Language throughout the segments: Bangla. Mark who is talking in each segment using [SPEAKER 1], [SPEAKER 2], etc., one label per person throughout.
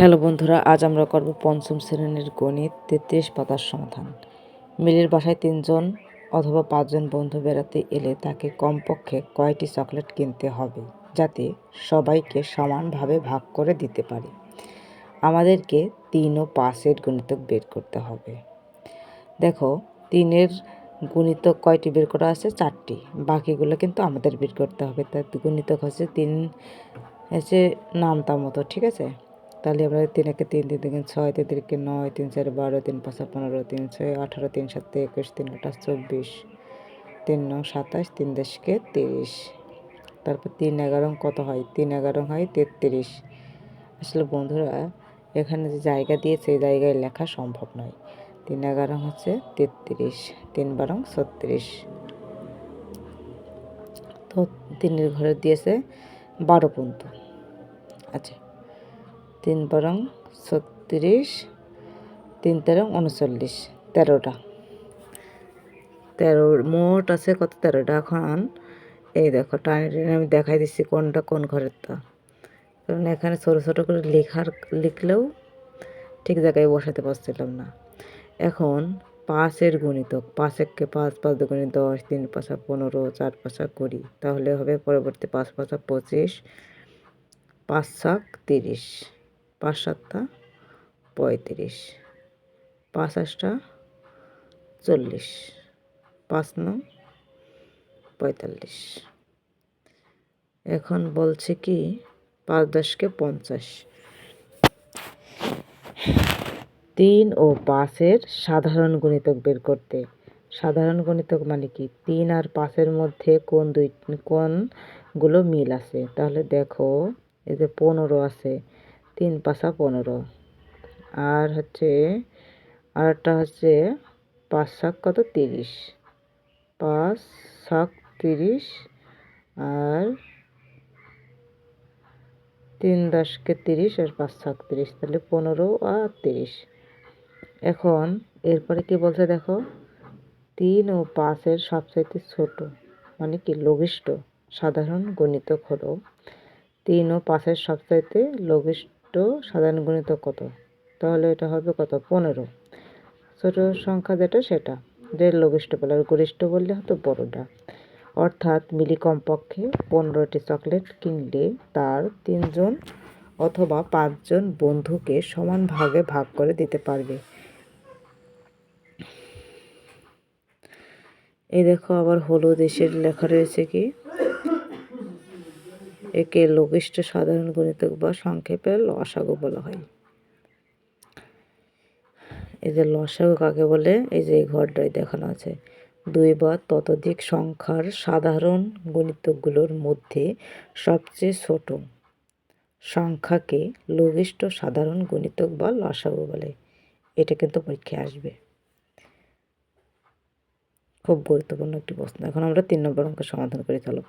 [SPEAKER 1] হ্যালো বন্ধুরা, আজ আমরা করব পঞ্চম শ্রেণির গণিত তেত্রিশ পাতার সমাধান। মিলের বাসায় তিনজন অথবা পাঁচজন বন্ধু বেড়াতে এলে তাকে কমপক্ষে কয়টি চকলেট কিনতে হবে যাতে সবাইকে সমানভাবে ভাগ করে দিতে পারে? আমাদেরকে তিন ও পাঁচের গুণিতক বের করতে হবে। দেখো, তিনের গুণিতক কয়টি বের করা আছে? চারটি। বাকিগুলো কিন্তু আমাদের বের করতে হবে। তার গুণিতক হচ্ছে তিন, হচ্ছে নামতা মতো, ঠিক আছে? তাহলে আমরা তিন একে তিন তিন তিন ছয়, তিন তিনকে নয়, তিন চার বারো, তিন পাঁচ পনেরো, তিন ছয় আঠারো, তিন সাত একুশ, তিন আঠাশ চব্বিশ, তিন নয় সাতাশ, তিন দশকে তিরিশ। তারপর তিন এগারো কত হয়? তিন এগারো হয় তেত্রিশ। আসলে বন্ধুরা, এখানে যে জায়গা দিয়েছে, এই জায়গায় লেখা সম্ভব নয়। তিন এগারো হচ্ছে তেত্রিশ, তিন বারং ছত্রিশ। তো তিনের ঘরে দিয়েছে বারো পর্যন্ত। আচ্ছা তিন বরং ছত্রিশ, তিন তেরো উনচল্লিশ, তেরোটা। তেরো, মোট আছে কত তেরোটা এখন? এই দেখো টানি টানি আমি দেখাই দিচ্ছি কোনটা কোন ঘরের তা কারণ এখানে ছোটো ছোটো করে লেখার, লিখলেও ঠিক জায়গায় বসাতে পারছিলাম না। এখন পাঁচের গণিতক, পাঁচ এককে পাঁচ পাঁচ দুগুণে দশ, তিন পাঁচা পনেরো, চার পাঁচা কুড়ি, তাহলে হবে পরবর্তী পাঁচ পাঁচা পঁচিশ, পাঁচ শাক তিরিশ। পাঁচ সাতটা পঁয়ত্রিশ পাঁচ আটটা চল্লিশ, পাঁচ নং পঁয়তাল্লিশ। এখন বলছে কি, পাঁচ দশকে পঞ্চাশ। তিন ও পাঁচের সাধারণ গণিতক বের করতে। সাধারণ গণিতক মানে কি? তিন আর পাঁচের মধ্যে কোন দুই, কোনগুলো মিল আছে? তাহলে দেখো, এই যে পনেরো আছে তিন পাঁচা পনেরো। আর হচ্ছে, আরেকটা হচ্ছে পাঁচ শাক কত? তিরিশ। পাঁচ শাক তিরিশ আর তিন দশকে তিরিশ আর পাঁচ শাক তিরিশ, তাহলে পনেরো আর তিরিশ। এখন এরপরে কি বলছে দেখো? তিন ও পাঁচের সবচাইতে ছোট মানে কি লঘিষ্ঠ, সাধারণ গণিতক হলো। তিন ও পাঁচের সবচাইতে লঘিষ্ঠ সাধারণ গণিত কত? তাহলে এটা হবে কত? পনেরো। ছোট সংখ্যা যেটা সেটা। যে লঘিষ্ঠ বলে আর গরিষ্ঠ বললে হতো বড়টা। অর্থাৎ মিলি কমপক্ষে পনেরোটি চকলেট কিনলে তার তিনজন অথবা পাঁচজন বন্ধুকে সমান ভাগে ভাগ করে দিতে পারবে। এই দেখো আবার হলুদ এসের লেখা রয়েছে কি? একে লঘিষ্ঠ সাধারণ গণিতক বা সংক্ষেপে লসাগু বলা হয়। এই যে লসাগু কাকে বলে? এই যে এই ঘরটায় দেখানো আছে। দুই বা ততোধিক সংখ্যার সাধারণ গণিতকগুলোর মধ্যে সবচেয়ে ছোট সংখ্যাকে লঘিষ্ঠ সাধারণ গণিতক বা লসাগু বলে। এটা কিন্তু পরীক্ষায় আসবে। খুব গুরুত্বপূর্ণ একটি প্রশ্ন। এখন আমরা তিন নম্বর অঙ্ক সমাধান করে চলো।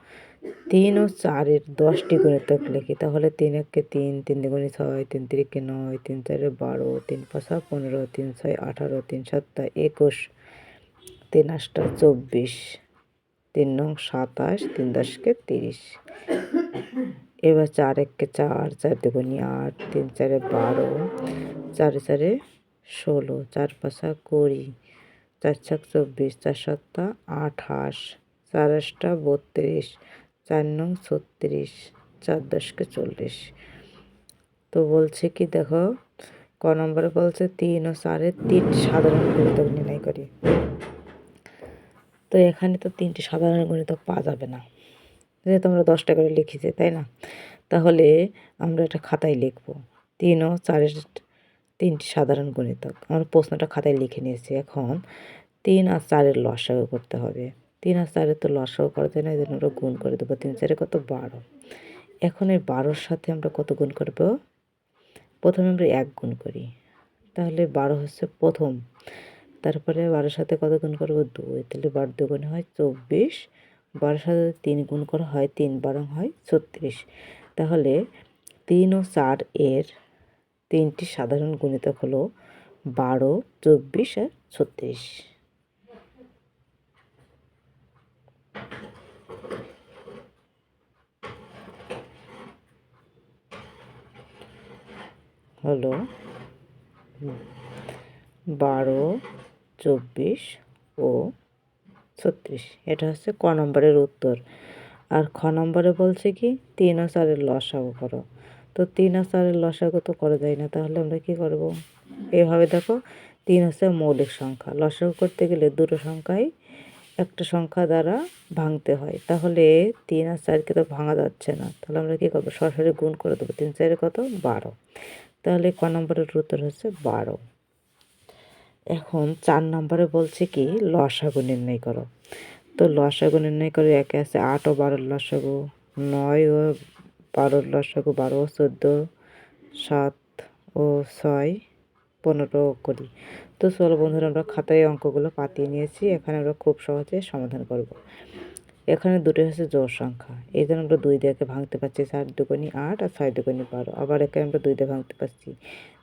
[SPEAKER 1] তিন ও চারের দশটি গুণিতক লিখি, তাহলে তিন এককে তিন তিন দ্বিগুণে ছয়, তিন তিরিকে নয়, তিন চারে বারো, তিন পাঁচা পনেরো, তিন ছয় আঠারো, তিন সাতটা একুশ, তিন আটটা চব্বিশ, তিন নং সাতাশ, তিন দশকে তিরিশ। এবার চার এককে চার চার দুগুণি আট, তিন চারে বারো, চারে চারে ষোলো, চার পাঁচা কুড়ি চার ছক চব্বিশ চার সাতটা আঠাশ, চার আটটা বত্রিশ, চার নং ছত্রিশ, চার দশকে চল্লিশ। তো বলছে কি, দেখো, ক নম্বরে বলছে তিন ও চারের তিন সাধারণ গণিতক নির্ণয় করি। তো এখানে তো তিনটি সাধারণ গণিতক পাওয়া যাবে না। যেহেতু আমরা দশটা করে লিখেছি, তাই না? তাহলে আমরা একটা খাতায় লিখব। তিন ও চারের তিনটি সাধারণ গণিতক। আমরা প্রশ্নটা খাতায় লিখে নিয়েছি। এখন তিন আর চারের লসাগু করতে হবে। তিন আর চারের তো লসাগু করা যায় না এই জন্য আমরা গুণ করে দেবো। তিন চারে কত বারো? এখন এই বারোর সাথে আমরা কত গুণ করব? প্রথমে আমরা এক গুণ করি। তাহলে বারো হচ্ছে প্রথম। তারপরে বারোর সাথে কত গুণ করব? দুই। তাহলে বারো দুগুণে হয় চব্বিশ। বারোর সাথে তিন গুণ করা হয়, তিন বারো হয় ছত্রিশ। তাহলে তিন ও চার এর তিনটি সাধারণ গুণিতক হলো বারো, চব্বিশ আর ছত্রিশ। হলো বারো, চব্বিশ ও ছত্রিশ। এটা হচ্ছে ক নম্বরের উত্তর। আর খ নম্বরে বলছে কি, তিন ও চারের লসাগু করো। তো তিন ও চারের লসাগু তো করা যায় না, তাহলে আমরা কি করব? এভাবে দেখো, তিন হচ্ছে মৌলিক সংখ্যা। লসাগু করতে গেলে দুটো সংখ্যাই একটা সংখ্যা দ্বারা ভাঙতে হয়। তাহলে তিন আর চারকে তো ভাঙা যাচ্ছে না। তাহলে আমরা কী করব? সরাসরি গুণ করে দেবো। তিন চারে কত? বারো। তাহলে ক নম্বরের উত্তর হচ্ছে বারো। এখন চার নম্বরে বলছে কি? লসাগু নির্ণয় করো। তো লসাগু নির্ণয় করে একে আছে আট ও বারোর লসাগু, নয় ও বারোর লসাগু, বারো ও চোদ্দ, সাত ও ছয় পনেরো করি। তো চলো বন্ধুরা, আমরা খাতায় অঙ্কগুলো পাতিয়ে নিয়েছি। এখানে আমরা খুব সহজে সমাধান করব। এখানে দুটো হচ্ছে জোর সংখ্যা। এই জন্য আমরা দুই দিকে ভাঙতে পারছি চার দুগুনি আট আর ছয় দুগুনি বারো। আবার এখানে আমরা দুই দিয়ে ভাঙতে পারছি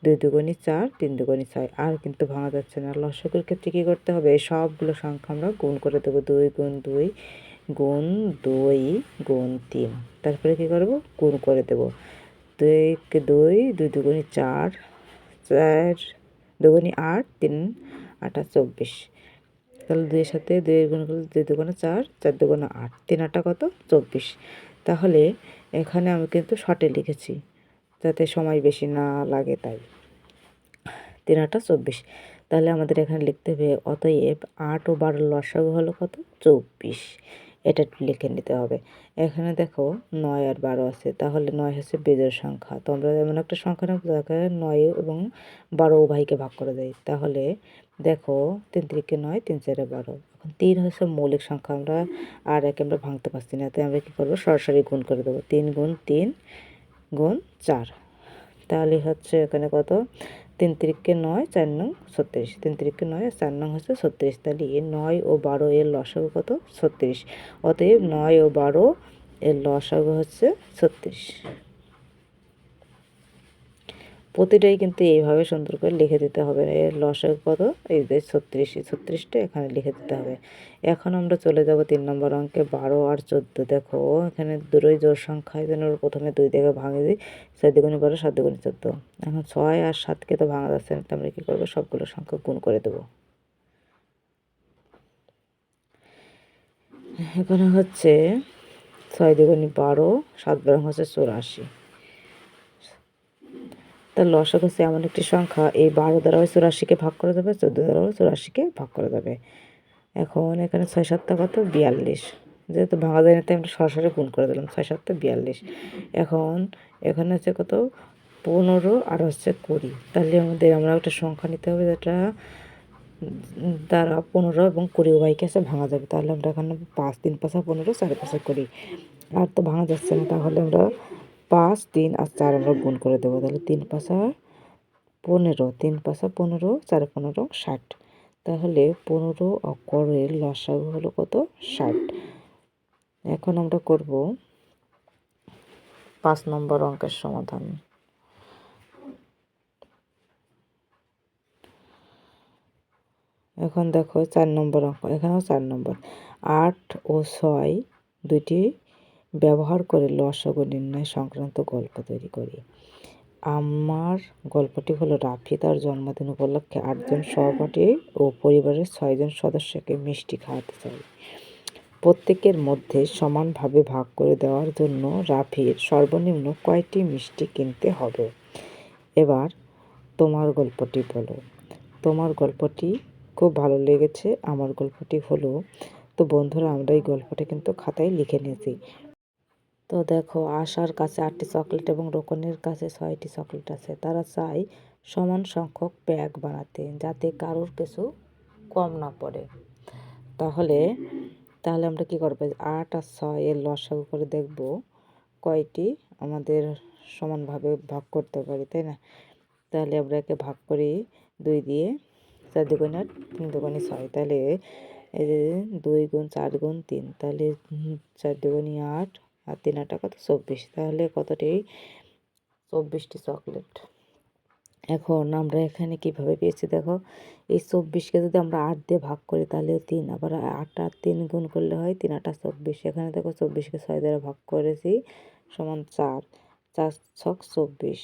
[SPEAKER 1] দুই দুগুনি চার, তিন দুগুনি ছয়। আর কিন্তু ভাঙা যাচ্ছে না। লসকের ক্ষেত্রে কী করতে হবে? এই সবগুলো সংখ্যা আমরা গুণ করে দেবো। দুই গুণ দুই গুণ দুই গুণ তিন। তারপরে কী করব? গুণ করে দেবো। দুইকে দুই দুই দুগুনি চার চার দুগুনি আট, তিন, আটা চব্বিশ। তাহলে দুইয়ের সাথে দুইয়ের গুণ করলে দুই দুগুণে চার চার দুগুণে আট, তিন আটটা কত? চব্বিশ। তাহলে এখানে আমি কিন্তু শর্টে লিখেছি, যাতে সময় বেশি না লাগে তাই। তিন আটটা চব্বিশ। তাহলে আমাদের এখানে লিখতে হবে, অতএব আট ও বারো লসাগু হলো কত? চব্বিশ। এটা লিখে নিতে হবে। এখানে দেখো নয় আর বারো আছে, তাহলে নয় হচ্ছে বেজোর সংখ্যা। তো আমরা এমন একটা সংখ্যা নেব যাকে নয় এবং বারো উভয়কে ভাগ করে দেয় তাহলে দেখো তিন তিরিকে নয়, তিন চারে বারো। এখন তিন হচ্ছে মৌলিক সংখ্যা আমরা আর একে আমরা ভাঙতে পারছি না, তাই আমরা কী করব? সরাসরি গুণ করে দেবো। তিন গুণ তিন গুণ চার। তাহলে হচ্ছে এখানে কত? তিন তারিখকে নয়, চার নং ছত্রিশ। তিন তারিখকে নয় চার নং হচ্ছে ছত্রিশ। তাহলে এ নয় ও বারো এর লসাগু কত? ছত্রিশ। অতএব নয় ও বারো এর লসাগু হচ্ছে ছত্রিশ। প্রতিটাই কিন্তু এইভাবে সুন্দর করে লিখে দিতে হবে। এর লসের কত? এই যে ছত্রিশ ছত্রিশটা এখানে লিখে দিতে হবে। এখন আমরা চলে যাব তিন নম্বর অঙ্কে, বারো আর চোদ্দ। দেখো, এখানে দুটোই জোর সংখ্যা জন্য প্রথমে দুই দিকে ভাঙে দিই। চার দুগুণে বারো, সাত দুগুণে চোদ্দ। এখন ছয় আর সাতকে তো ভাঙা যাচ্ছে না, তো আমরা কী করব? সবগুলো সংখ্যা গুণ করে দেবো। এখানে হচ্ছে ছয় দুগুণি বারো, সাত বারো হচ্ছে চৌরাশি। তার লসক হচ্ছে এমন একটি সংখ্যা। এই বারো দ্বারা চুরাশিকে ভাগ করা যাবে চোদ্দ দ্বারা চুরাশিকে ভাগ করা যাবে এখন এখানে ছয় সাতটা কত? বিয়াল্লিশ। যেহেতু ভাঙা যায় না, তাই আমরা সরাসরি গুণ করে দিলাম, ছয় সাতটা বিয়াল্লিশ। এখন এখানে হচ্ছে কত? পনেরো আর হচ্ছে কুড়ি। তাহলে আমাদের আমরা একটা সংখ্যা নিতে হবে যেটা দ্বারা পনেরো এবং কুড়ি উভয়কে আছে ভাঙা যাবে। তাহলে আমরা এখানে পাঁচ, তিন, পাঁচা পনেরো, চার, পাঁচা, কুড়ি। আর তো ভাঙা যাচ্ছে না, তাহলে আমরা পাঁচ, তিন আর চার আমরা গুণ করে দেবো। তাহলে তিন পাঁচা পনেরো, তিন পাঁচা পনেরো, চার পনেরো, ষাট। তাহলে পনেরো অকরের লসাগু হলো কত? ষাট। এখন আমরা করব পাঁচ নম্বর অঙ্কের সমাধান। এখন দেখো চার নম্বর অঙ্ক, এখানেও চার নম্বর। আট ও ছয় দুটি ব্যবহার করে লসাগু নির্ণয় সংক্রান্ত গল্প তৈরি করি। আমার গল্পটি হলো রাফি তার জন্মদিন উপলক্ষে আটজন সহপাঠী ও পরিবারের ছয়জন সদস্যকে মিষ্টি খাওয়াতে চাই। প্রত্যেকের মধ্যে সমানভাবে ভাগ করে দেওয়ার জন্য রাফির সর্বনিম্ন কয়টি মিষ্টি কিনতে হবে? এবার তোমার গল্পটি বলো। তোমার গল্পটি খুব ভালো লেগেছে। আমার গল্পটি হলো, তো বন্ধুরা, আমরা এই গল্পটা কিন্তু খাতায় লিখে নিয়েছি। তো দেখো, আশার কাছে আটটি চকলেট এবং রোকনের কাছে ছয়টি চকলেট আছে। তারা চায় সমান সংখ্যক ব্যাগ বানাতে, যাতে কারোর কিছু কম না পড়ে। তাহলে তাহলে আমরা কি করব? আট আর ছয় এর লসাগু করে দেখব কয়টি আমাদের সমানভাবে ভাগ করতে পারি, তাই না? তাহলে আমরা একে ভাগ করি দুই দিয়ে চার দুগুণ আট, তিন দুগুণে ছয়। তাহলে এই যে দুই গুণ চার গুণ তিন, তাহলে চার দুগুণি আট আর তিন আটা কত? চব্বিশ। তাহলে কতটি চব্বিশটি চকলেট। এখন আমরা এখানে কীভাবে পেয়েছি দেখো? এই চব্বিশকে যদি আমরা আট দিয়ে ভাগ করি তাহলে তিন, আবার আট আর তিন গুণ করলে হয় তিন আটা চব্বিশ। এখানে দেখো চব্বিশকে ছয় দ্বারা ভাগ করেছি, সমান চার। চার ছক চব্বিশ।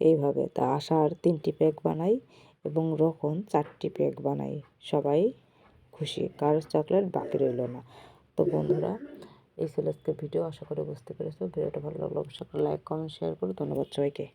[SPEAKER 1] এইভাবে তা আশার তিনটি প্যাক বানাই এবং রকম চারটি প্যাক বানাই। সবাই খুশি, কারোর চকলেট বাকি রইল না। তো বন্ধুরা এই ছিল ভিডিও। আশা করে বুঝতে পেরেছ ভিডিওটা ভালো লাগল অবশ্যই লাইক কমেন্ট শেয়ার করো ধন্যবাদ সবাইকে।